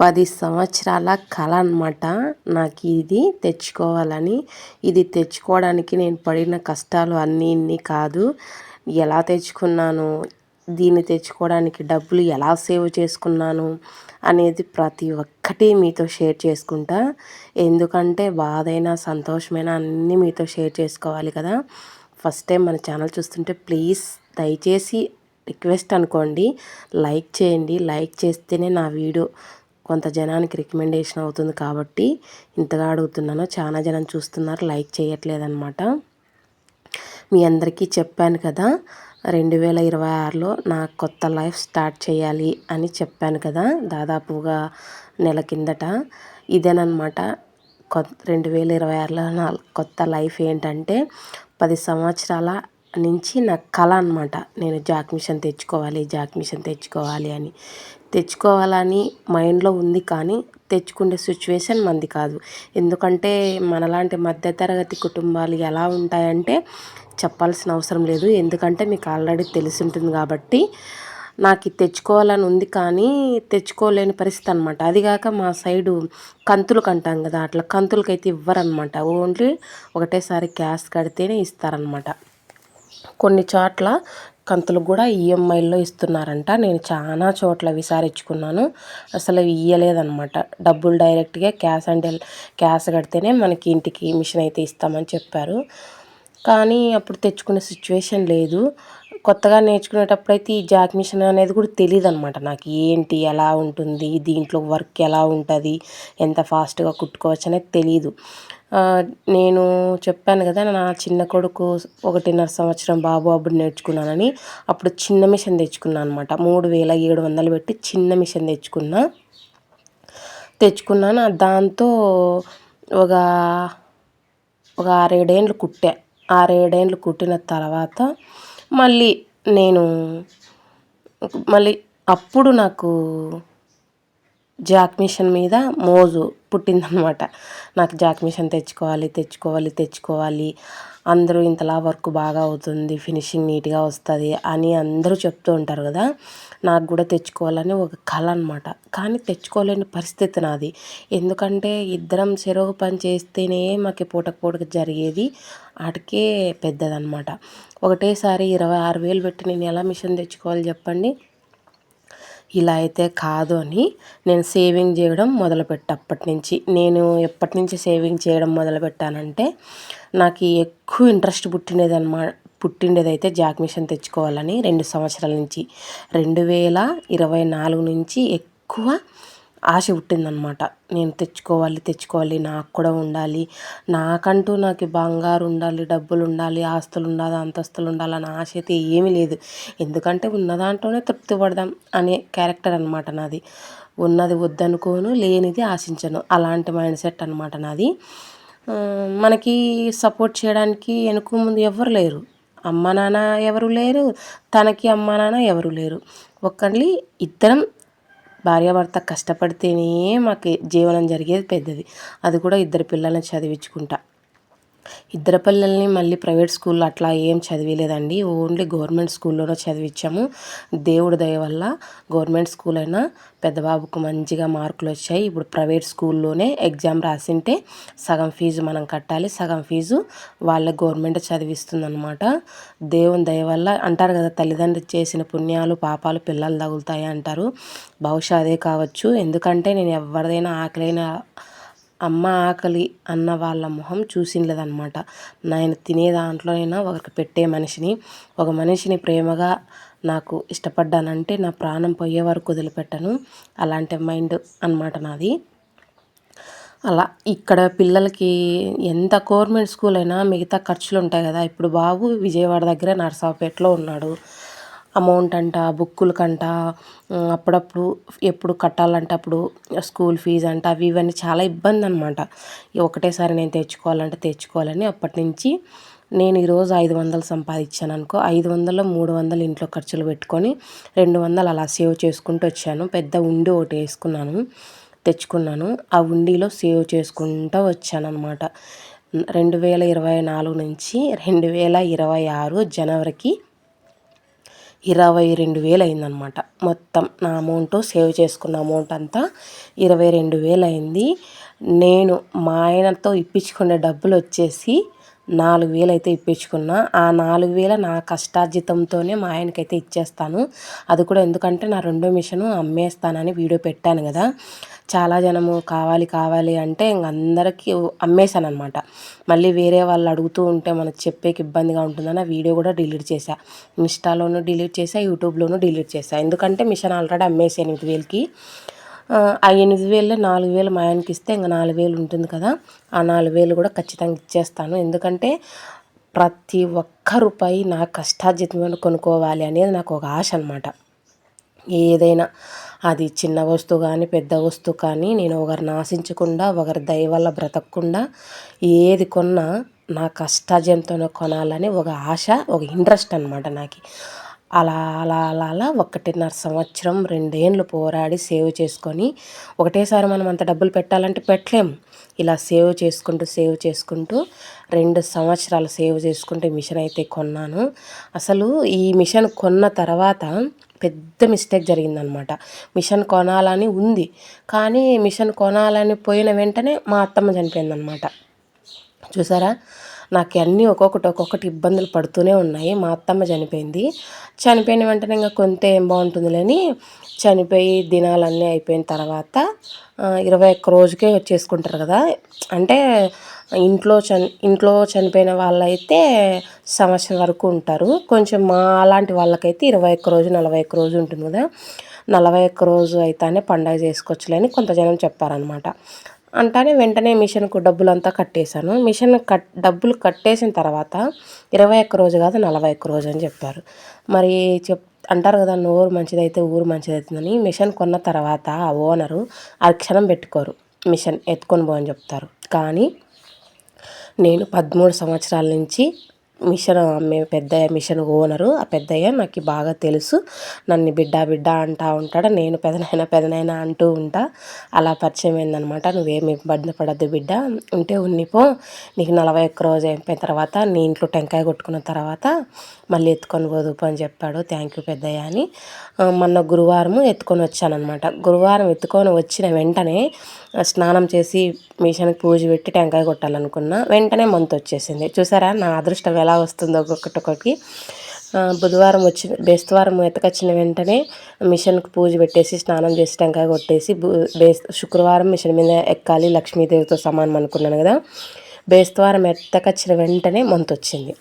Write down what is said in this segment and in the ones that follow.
పది సంవత్సరాల కళ అనమాట నాకు ఇది తెచ్చుకోవాలని. ఇది తెచ్చుకోవడానికి నేను పడిన కష్టాలు అన్నీ ఇన్ని కాదు. ఎలా తెచ్చుకున్నాను? దీన్ని తెచ్చుకోవడానికి డబ్బులు ఎలా సేవ్ చేసుకున్నాను? అనేది ప్రతి ఒక్కటి మీతో షేర్ చేసుకుంటా. ఎందుకంటే బాధైనా సంతోషమైన అన్నీ మీతో షేర్ చేసుకోవాలి కదా. ఫస్ట్ టైం మన ఛానల్ చూస్తుంటే ప్లీజ్ దయచేసి రిక్వెస్ట్ అనుకోండి. లైక్ చేయండి. లైక్ చేస్తేనే నా వీడియో కొంత జనానికి రికమెండేషన్ అవుతుంది కాబట్టి ఇంతగా అడుగుతున్నాను. చాలా జనం చూస్తున్నారు. లైక్ చేయట్లేదన్నమాట. మీ అందరికీ చెప్పాను కదా రెండు వేల ఇరవై ఆరులో నా కొత్త లైఫ్ స్టార్ట్ చేయాలి అని చెప్పాను కదా దాదాపుగా నెల కిందట. ఇదేనమాట కొత్త రెండు వేల ఇరవై ఆరులో నా కొత్త లైఫ్ ఏంటంటే పది సంవత్సరాల నుంచి నా కళ అనమాట నేను జాక్ మిషన్ తెచ్చుకోవాలి జాక్ మిషన్ తెచ్చుకోవాలి అని. తెచ్చుకోవాలని మైండ్లో ఉంది కానీ తెచ్చుకునే సిచ్యువేషన్ మంది కాదు. ఎందుకంటే మనలాంటి మధ్యతరగతి కుటుంబాలు ఎలా ఉంటాయంటే చెప్పాల్సిన అవసరం లేదు. ఎందుకంటే మీకు ఆల్రెడీ తెలిసి ఉంటుంది కాబట్టి నాకు తెచ్చుకోవాలని ఉంది కానీ తెచ్చుకోలేని పరిస్థితి అనమాట అదిగాక మా సైడు కంతులకు అంటాం కదా అట్లా కంతులకైతే ఇవ్వరనమాట ఓన్లీ ఒకటేసారి క్యాష్ కడితేనే ఇస్తారనమాట కొన్ని చోట్ల కంతులు కూడా ఈఎంఐల్లో ఇస్తున్నారంట. నేను చాలా చోట్ల విసారించుకున్నాను అసలు ఇయ్యలేదన్నమాట. డబ్బులు డైరెక్ట్గా క్యాష్ అండ్ క్యాష్ కడితేనే మనకి ఇంటికి మిషన్ అయితే ఇస్తామని చెప్పారు. కానీ అప్పుడు తెచ్చుకునే సిచ్యువేషన్ లేదు. కొత్తగా నేర్చుకునేటప్పుడు అయితే ఈ జాక్ మిషన్ అనేది కూడా తెలియదు అనమాట నాకు. ఏంటి ఎలా ఉంటుంది దీంట్లో వర్క్ ఎలా ఉంటుంది ఎంత ఫాస్ట్గా కుట్టుకోవచ్చు అనేది తెలియదు నేను చెప్పాను కదా నా చిన్న కొడుకు ఒకటిన్నర సంవత్సరం బాబు అప్పుడు నేర్చుకున్నానని అప్పుడు చిన్న మిషన్ తెచ్చుకున్నాను అనమాట మూడు వేల ఏడు వందలు పెట్టి చిన్న మిషన్ తెచ్చుకున్నా. తెచ్చుకున్నాను దాంతో ఒక ఒక ఆరేడేండ్లు కుట్టా. ఆరేడేండ్లు కుట్టిన తర్వాత మళ్ళీ నేను మళ్ళీ అప్పుడు నాకు జాక్ మిషన్ మీద మోజు పుట్టిందనమాట నాకు జాక్ మిషన్ తెచ్చుకోవాలి తెచ్చుకోవాలి తెచ్చుకోవాలి. అందరూ ఇంతలా వర్క్ బాగా అవుతుంది ఫినిషింగ్ నీట్గా వస్తుంది అని అందరూ చెప్తూ ఉంటారు కదా. నాకు కూడా తెచ్చుకోవాలని ఒక కళ అనమాట కానీ తెచ్చుకోలేని పరిస్థితి నాది. ఎందుకంటే ఇద్దరం చెరువు పని చేస్తేనే మాకు పూటక పూటకు జరిగేది వాటికే పెద్దదనమాట ఒకటేసారి ఇరవై ఆరు వేలు పెట్టి నేను ఎలా మిషన్ తెచ్చుకోవాలి చెప్పండి? ఇలా అయితే కాదు అని నేను సేవింగ్ చేయడం మొదలుపెట్టప్పటి నుంచి నేను ఎప్పటి నుంచి సేవింగ్ చేయడం మొదలుపెట్టానంటే నాకు ఎక్కువ ఇంట్రెస్ట్ పుట్టినది అనమాట పుట్టిండేదైతే జాక్ మిషన్ తెచ్చుకోవాలని రెండు సంవత్సరాల నుంచి. రెండు వేల ఇరవై నాలుగు నుంచి ఎక్కువ ఆశ పుట్టిందనమాట. నేను తెచ్చుకోవాలి తెచ్చుకోవాలి నాకు కూడా ఉండాలి. నాకంటూ నాకు బంగారు ఉండాలి డబ్బులు ఉండాలి ఆస్తులు ఉండాలి అంతస్తులు ఉండాలి అనే ఆశ అయితే ఏమీ లేదు. ఎందుకంటే ఉన్న దాంట్లోనే తృప్తి పడదాం అనే క్యారెక్టర్ అనమాట నాది. ఉన్నది వద్దనుకోను లేనిది ఆశించను. అలాంటి మైండ్ సెట్ అనమాట నాది. మనకి సపోర్ట్ చేయడానికి వెనుక ముందు ఎవరు లేరు. అమ్మ నాన్న ఎవరు లేరు. తనకి అమ్మ నాన్న ఎవరు లేరు. ఒక్కళ్ళి ఇద్దరం భార్యాభర్త కష్టపడితేనే మాకు జీవనం జరిగేది పెద్దది. అది కూడా ఇద్దరు పిల్లల్ని చదివించుకుంటా. ఇద్దరు పిల్లల్ని మళ్ళీ ప్రైవేట్ స్కూల్లో అట్లా ఏం చదివలేదండి. ఓన్లీ గవర్నమెంట్ స్కూల్లోనే చదివించాము దేవుడి దయ వల్ల గవర్నమెంట్ స్కూల్ అయినా పెద్దబాబుకు మంచిగా మార్కులు వచ్చాయి. ఇప్పుడు ప్రైవేట్ స్కూల్లోనే ఎగ్జామ్ రాసింటే సగం ఫీజు మనం కట్టాలి. సగం ఫీజు వాళ్ళ గవర్నమెంట్ చదివిస్తుందనమాట దేవుని దయ వల్ల అంటారు కదా తల్లిదండ్రులు చేసిన పుణ్యాలు పాపాలు పిల్లలు తగులుతాయి అంటారు. బహుశా అదే కావచ్చు. ఎందుకంటే నేను ఎవరిదైనా ఆకలైన అమ్మ ఆకలి అన్న వాళ్ళ మొహం చూసిండలేదన్నమాట నేను తినే దాంట్లోనైనా ఒకరికి పెట్టే మనిషిని ఒక మనిషిని ప్రేమగా నాకు ఇష్టపడ్డానంటే నా ప్రాణం పోయే వరకు వదిలిపెట్టను. అలాంటి మైండ్ అనమాట నాది. అలా ఇక్కడ పిల్లలకి ఎంత గవర్నమెంట్ స్కూల్ అయినా మిగతా ఖర్చులు ఉంటాయి కదా. ఇప్పుడు బాబు విజయవాడ దగ్గర నర్సాపేటలో ఉన్నాడు. అమౌంట్ అంట బుక్కులకంట అప్పుడప్పుడు ఎప్పుడు కట్టాలంటే అప్పుడు స్కూల్ ఫీజు అంట అవి ఇవన్నీ చాలా ఇబ్బంది అనమాట ఒకటేసారి నేను తెచ్చుకోవాలంటే తెచ్చుకోవాలని అప్పటి నుంచి నేను ఈరోజు ఐదు వందలు సంపాదించాను అనుకో ఐదు వందలు మూడు వందలు ఇంట్లో ఖర్చులు పెట్టుకొని రెండు వందలు అలా సేవ్ చేసుకుంటూ వచ్చాను. పెద్ద ఉండి ఒకటి వేసుకున్నాను తెచ్చుకున్నాను. ఆ ఉండిలో సేవ్ చేసుకుంటూ వచ్చానమాట రెండు వేల ఇరవై నాలుగు నుంచి రెండు వేల ఇరవై ఆరు జనవరికి ఇరవై రెండు వేలు అయిందనమాట మొత్తం నా అమౌంట్ సేవ్ చేసుకున్న అమౌంట్ అంతా ఇరవై రెండు వేలు అయింది నేను మా ఆయనతో ఇప్పించుకునే డబ్బులు వచ్చేసి నాలుగు వేలు అయితే ఇప్పించుకున్నా. ఆ నాలుగు వేల నా కష్టార్జితంతోనే మా ఆయనకైతే ఇచ్చేస్తాను. అది కూడా ఎందుకంటే నా రెండో మిషను అమ్మేస్తానని వీడియో పెట్టాను కదా. చాలా జనము కావాలి కావాలి అంటే ఇంక అందరికీ అమ్మేశాను అనమాట మళ్ళీ వేరే వాళ్ళు అడుగుతూ ఉంటే మనకు చెప్పేకి ఇబ్బందిగా ఉంటుందని ఆ వీడియో కూడా డిలీట్ చేశా. ఇన్స్టాలోనూ డిలీట్ చేశా యూట్యూబ్లోనూ డిలీట్ చేశా. ఎందుకంటే మిషన్ ఆల్రెడీ అమ్మేసాను ఎనిమిది వేలకి. ఆ ఎనిమిది వేలు నాలుగు వేలు మా ఆయనకి ఇస్తే ఇంకా నాలుగు వేలు ఉంటుంది కదా. ఆ నాలుగు వేలు కూడా ఖచ్చితంగా ఇచ్చేస్తాను. ఎందుకంటే ప్రతి ఒక్క రూపాయి నా కష్టార్జితం కొనుక్కోవాలి అనేది నాకు ఒక ఆశ అనమాట ఏదైనా అది చిన్న వస్తువు కానీ పెద్ద వస్తువు కానీ నేను ఒకరిని ఆశించకుండా ఒకరి దయ వల్ల బ్రతకకుండా ఏది కొన్నా నా కష్టార్జంతోనే కొనాలని ఒక ఆశ ఒక ఇంట్రెస్ట్ అనమాట నాకు. అలా అలా అలా అలా ఒకటిన్నర సంవత్సరం రెండేళ్ళు పోరాడి సేవ్ చేసుకొని ఒకటేసారి మనం అంత డబ్బులు పెట్టాలంటే పెట్టలేము ఇలా సేవ్ చేసుకుంటూ సేవ్ చేసుకుంటూ రెండు సంవత్సరాలు సేవ్ చేసుకుంటే మిషన్ అయితే కొన్నాను. అసలు ఈ మిషన్ కొన్న తర్వాత పెద్ద మిస్టేక్ జరిగిందనమాట. మిషన్ కొనాలని ఉంది కానీ మిషన్ కొనాలని పోయిన వెంటనే మా అత్తమ్మ చనిపోయిందనమాట. చూసారా? నాకు అన్నీ ఒక్కొక్కటి ఒక్కొక్కటి ఇబ్బందులు పడుతూనే ఉన్నాయి. మా అత్తమ్మ చనిపోయింది. చనిపోయిన వెంటనే ఇంకా కొంత ఏం బాగుంటుందిలేని చనిపోయి దినాలన్నీ అయిపోయిన తర్వాత ఇరవై ఒక్క రోజుకే చేసుకుంటారు కదా. అంటే ఇంట్లో చని ఇంట్లో చనిపోయిన వాళ్ళైతే సంవత్సరం వరకు ఉంటారు. కొంచెం మా అలాంటి వాళ్ళకైతే ఇరవై ఒక్క రోజు నలభై ఒక్క రోజు ఉంటుంది కదా. నలభై ఒక్క రోజు అయితేనే పండగ చేసుకోవచ్చులేని కొంత జనం చెప్పారనమాట అంటానే వెంటనే మిషన్కు డబ్బులంతా కట్టేశాను. మిషన్ కట్ డబ్బులు కట్టేసిన తర్వాత ఇరవై ఒక్క రోజు కాదు నలభై ఒక్క రోజు అని చెప్పారు. మరి చెప్ అంటారు కదా నోరు మంచిదైతే ఊరు మంచిదవుతుందని మిషన్ కొన్న తర్వాత ఆ ఓనరు ఆ క్షణం పెట్టుకోరు. మిషన్ ఎత్తుకొని పోని చెప్తారు. కానీ నేను పదమూడు సంవత్సరాల నుంచి మిషన్ మేము పెద్దయ్య మిషన్ ఓనరు. ఆ పెద్దయ్య నాకు బాగా తెలుసు. నన్ను బిడ్డ బిడ్డ అంటూ ఉంటాడు. నేను పెదనైనా పెదనైనా అంటూ ఉంటా. అలా పరిచయం అయిందనమాట. నువ్వేమి ఇబ్బంది పడద్దు బిడ్డ. ఉంటే ఉన్నిపో నీకు నలభై ఒక్క రోజు అయిపోయిన తర్వాత నీ ఇంట్లో టెంకాయ కొట్టుకున్న తర్వాత మళ్ళీ ఎత్తుకొని పోదుపు అని చెప్పాడు. థ్యాంక్ యూ పెద్దయ్య అని. మొన్న గురువారం ఎత్తుకొని వచ్చానమాట గురువారం ఎత్తుకొని వచ్చిన వెంటనే స్నానం చేసి మిషన్కి పూజ పెట్టి టెంకాయ కొట్టాలనుకున్నా. వెంటనే మంత్ వచ్చేసింది చూసారా? నా అదృష్టం ఎలా వస్తుందో ఒక్కొక్కటి ఒక్కొక్కటి. బుధవారం వచ్చిన బేస్తవారం ఎత్తకొచ్చిన వెంటనే మిషన్కి పూజ పెట్టేసి స్నానం చేసి టెంకాయ కొట్టేసి బేస్ శుక్రవారం మిషన్ మీద ఎక్కాలి లక్ష్మీదేవితో సమానం అనుకున్నాను కదా. బేస్తవారం ఎత్తకొచ్చిన వెంటనే మంత్ వచ్చింది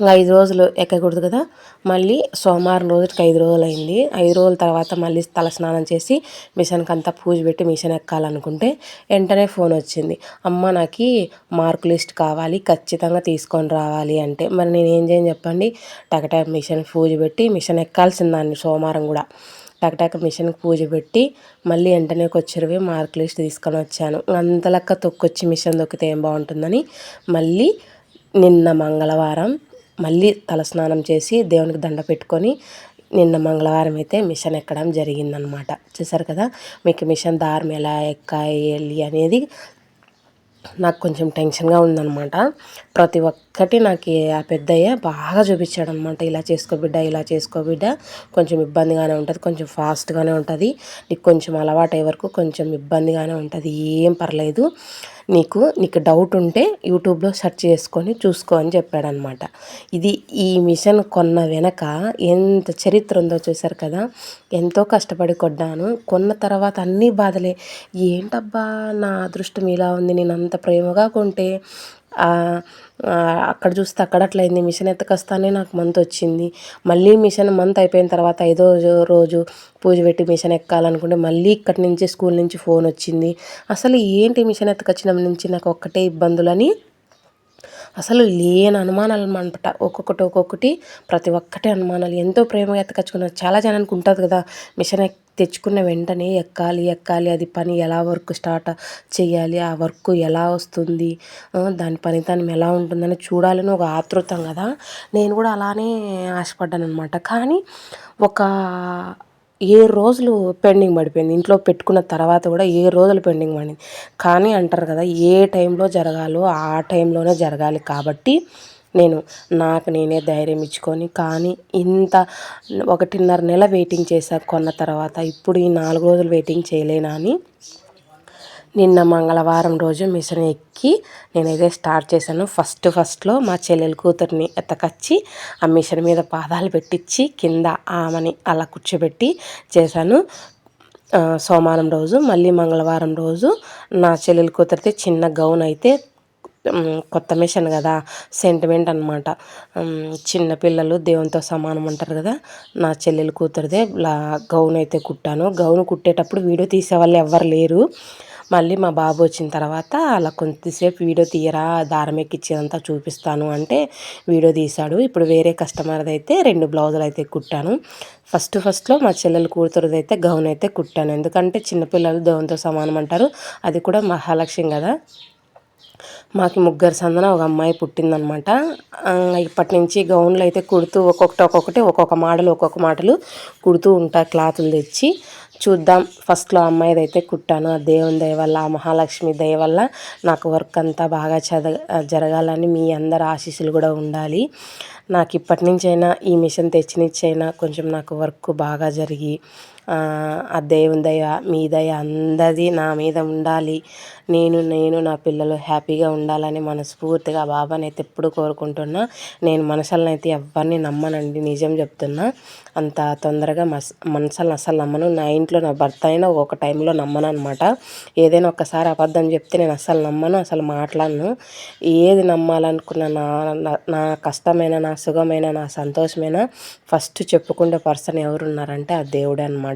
ఇంకా ఐదు రోజులు ఎక్కకూడదు కదా. మళ్ళీ సోమవారం రోజుకి ఐదు రోజులు అయింది ఐదు రోజుల తర్వాత మళ్ళీ తల స్నానం చేసి మిషన్కి అంతా పూజ పెట్టి మిషన్ ఎక్కాలనుకుంటే వెంటనే ఫోన్ వచ్చింది. అమ్మ నాకు మార్క్ లిస్ట్ కావాలి ఖచ్చితంగా తీసుకొని రావాలి అంటే. మరి నేను ఏం చేయని చెప్పండి? టకటా మిషన్ పూజ పెట్టి మిషన్ ఎక్కాల్సిందాన్ని సోమవారం కూడా. టకటక మిషన్కి పూజ పెట్టి మళ్ళీ వెంటనే వచ్చినవి మార్క్ లిస్ట్ తీసుకొని వచ్చాను. అంతలక్క తొక్కొచ్చి మిషన్ తొక్కితే ఏం బాగుంటుందని మళ్ళీ నిన్న మంగళవారం మళ్ళీ తలస్నానం చేసి దేవునికి దండ పెట్టుకొని నిన్న మంగళవారం అయితే మిషన్ ఎక్కడం జరిగిందనమాట. చూసారు కదా? మీకు మిషన్ దారం ఎలా ఎక్కాలి అనేది నాకు కొంచెం టెన్షన్గా ఉందనమాట. ప్రతి ఒక్కటి నాకు ఆ పెద్దయ్య బాగా చూపించాడు అనమాట ఇలా చేసుకో బిడ్డ ఇలా చేసుకో బిడ్డ. కొంచెం ఇబ్బందిగానే ఉంటుంది కొంచెం ఫాస్ట్గానే ఉంటుంది. నీకు కొంచెం అలవాటు అయ్యే వరకు కొంచెం ఇబ్బందిగానే ఉంటుంది. ఏం పర్లేదు. నీకు నీకు డౌట్ ఉంటే యూట్యూబ్లో సెర్చ్ చేసుకొని చూసుకో అని చెప్పాడనమాట. ఇది ఈ మిషన్ కొన్న వెనక ఎంత చరిత్ర ఉందో చూసారు కదా? ఎంతో కష్టపడి కొన్నాను. కొన్న తర్వాత అన్నీ బాధలే. ఏంటబ్బా నా అదృష్టం ఇలా ఉంది నేను అంత ప్రేమగా కొంటే అక్కడ చూస్తే అక్కడ అట్లయింది మిషన్ ఎత్తకొస్తానే నాకు మంత్ వచ్చింది. మళ్ళీ మిషన్ మంత్ అయిపోయిన తర్వాత ఐదో రోజు పూజ పెట్టి మిషన్ ఎక్కాలనుకుంటే మళ్ళీ ఇక్కడి నుంచి స్కూల్ నుంచి ఫోన్ వచ్చింది. అసలు ఏంటి మిషన్ ఎత్తకొచ్చిన నుంచి నాకు ఒక్కటే ఇబ్బందులని అసలు లేని అనుమానాలు అనమాట ఒక్కొక్కటి ఒక్కొక్కటి ప్రతి ఒక్కటి అనుమానాలు. ఎంతో ప్రేమగా ఎత్తకచ్చుకున్నారు చాలా జనానికి ఉంటుంది కదా. మిషన్ తెచ్చుకున్న వెంటనే ఎక్కాలి ఎక్కాలి. అది పని ఎలా వర్క్ స్టార్ట్ చేయాలి ఆ వర్క్ ఎలా వస్తుంది? దాని పనితనం ఎలా ఉంటుందని చూడాలని ఒక ఆతృతం కదా. నేను కూడా అలానే ఆశపడ్డాను అనమాట కానీ ఒక ఏడు రోజులు పెండింగ్ పడిపోయింది? ఇంట్లో పెట్టుకున్న తర్వాత కూడా ఏ రోజులు పెండింగ్ పడింది? కానీ అంటారు కదా ఏ టైంలో జరగాలో ఆ టైంలోనే జరగాలి కాబట్టి నేను నాకు నేనే ధైర్యం ఇచ్చుకొని కానీ ఇంత ఒకటిన్నర నెల వెయిటింగ్ చేశాను కొన్న తర్వాత ఇప్పుడు ఈ నాలుగు రోజులు వెయిటింగ్ చేయలేనా అని నిన్న మంగళవారం రోజు మిషన్ ఎక్కి నేనైతే స్టార్ట్ చేశాను. ఫస్ట్ ఫస్ట్లో మా చెల్లెలు కూతుర్ని ఎత్తకచ్చి ఆ మిషన్ మీద పాదాలు పెట్టించి కింద ఆమెని అలా కూర్చోబెట్టి చేశాను. సోమవారం రోజు మళ్ళీ మంగళవారం రోజు నా చెల్లెలు కూతురితే చిన్న గౌన్ అయితే కొత్త మిషన్ కదా సెంటిమెంట్ అనమాట చిన్నపిల్లలు దేవునితో సమానం అంటారు కదా నా చెల్లెలు కూతురిదే గౌన్ అయితే కుట్టాను. గౌన్ కుట్టేటప్పుడు వీడియో తీసేవాళ్ళు ఎవ్వరు లేరు. మళ్ళీ మా బాబు వచ్చిన తర్వాత అలా కొంతసేపు వీడియో తీయరా దారం ఎక్కిచ్చేదంతా చూపిస్తాను అంటే వీడియో తీశాడు. ఇప్పుడు వేరే కస్టమర్ది అయితే రెండు బ్లౌజులు అయితే కుట్టాను. ఫస్ట్ ఫస్ట్లో మా చెల్లెలు కూతురుది అయితే గౌన్ అయితే కుట్టాను. ఎందుకంటే చిన్నపిల్లలు గౌన్తో సమానం అంటారు. అది కూడా మహాలక్ష్యం కదా. మాకు ముగ్గురు సందన ఒక అమ్మాయి పుట్టిందనమాట. ఇప్పటి నుంచి గౌన్లు అయితే కుడుతూ ఒక్కొక్కటి ఒక్కొక్కటి ఒక్కొక్క మాటలు ఒక్కొక్క మాటలు కుడుతూ ఉంటా క్లాతులు తెచ్చి చూద్దాం. ఫస్ట్లో అమ్మాయిది అయితే కుట్టాను. ఆ దేవుని దయ వల్ల ఆ మహాలక్ష్మి దయ వల్ల నాకు వర్క్ అంతా బాగా చద జరగాలని మీ అందరు ఆశీస్సులు కూడా ఉండాలి. నాకు ఇప్పటి నుంచైనా ఈ మిషన్ తెచ్చినిచ్చైనా కొంచెం నాకు వర్క్ బాగా జరిగి ఆ దేవుని దయ మీ దయ అందది నా మీద ఉండాలి. నేను నేను నా పిల్లలు హ్యాపీగా ఉండాలని మనస్ఫూర్తిగా బాబాని అయితే ఎప్పుడు కోరుకుంటున్నా. నేను మనసులను అయితే ఎవరిని నమ్మనండి నిజం చెప్తున్నా. అంత తొందరగా మస్ మనసులను అసలు నమ్మను. నా ఇంట్లో నా భర్త అయినా ఒక టైంలో నమ్మను అనమాట ఏదైనా ఒక్కసారి అబద్ధం చెప్తే నేను అసలు నమ్మను అసలు మాట్లాడను. ఏది నమ్మాలనుకున్న నా నా కష్టమైన నా సుఖమైన నా సంతోషమైన ఫస్ట్ చెప్పుకునే పర్సన్ ఎవరున్నారంటే ఆ దేవుడే అనమాట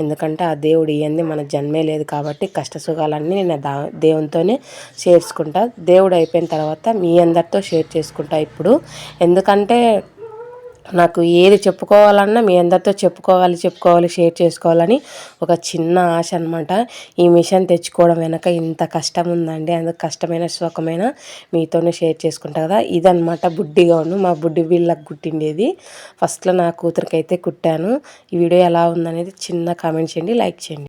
ఎందుకంటే ఆ దేవుడు ఇవన్నీ మన జన్మే లేదు కాబట్టి కష్ట సుఖాలన్నీ నేను దా దేవునితోనే చేసుకుంటా. దేవుడు అయిపోయిన తర్వాత మీ అందరితో షేర్ చేసుకుంటా ఇప్పుడు. ఎందుకంటే నాకు ఏది చెప్పుకోవాలన్నా మీ అందరితో చెప్పుకోవాలి చెప్పుకోవాలి షేర్ చేసుకోవాలని ఒక చిన్న ఆశ అనమాట ఈ మిషన్ తెచ్చుకోవడం వెనక ఇంత కష్టం ఉందండి అందుకు కష్టమైన సుఖమైన మీతోనే షేర్ చేసుకుంటా కదా. ఇదనమాట బుడ్డిగా ఉన్న మా బుడ్డి వీళ్ళకి కుట్టిండేది. ఫస్ట్లో నా కూతురికి అయితే కుట్టాను. ఈ వీడియో ఎలా ఉందనేది చిన్న కామెంట్ చేయండి లైక్ చేయండి.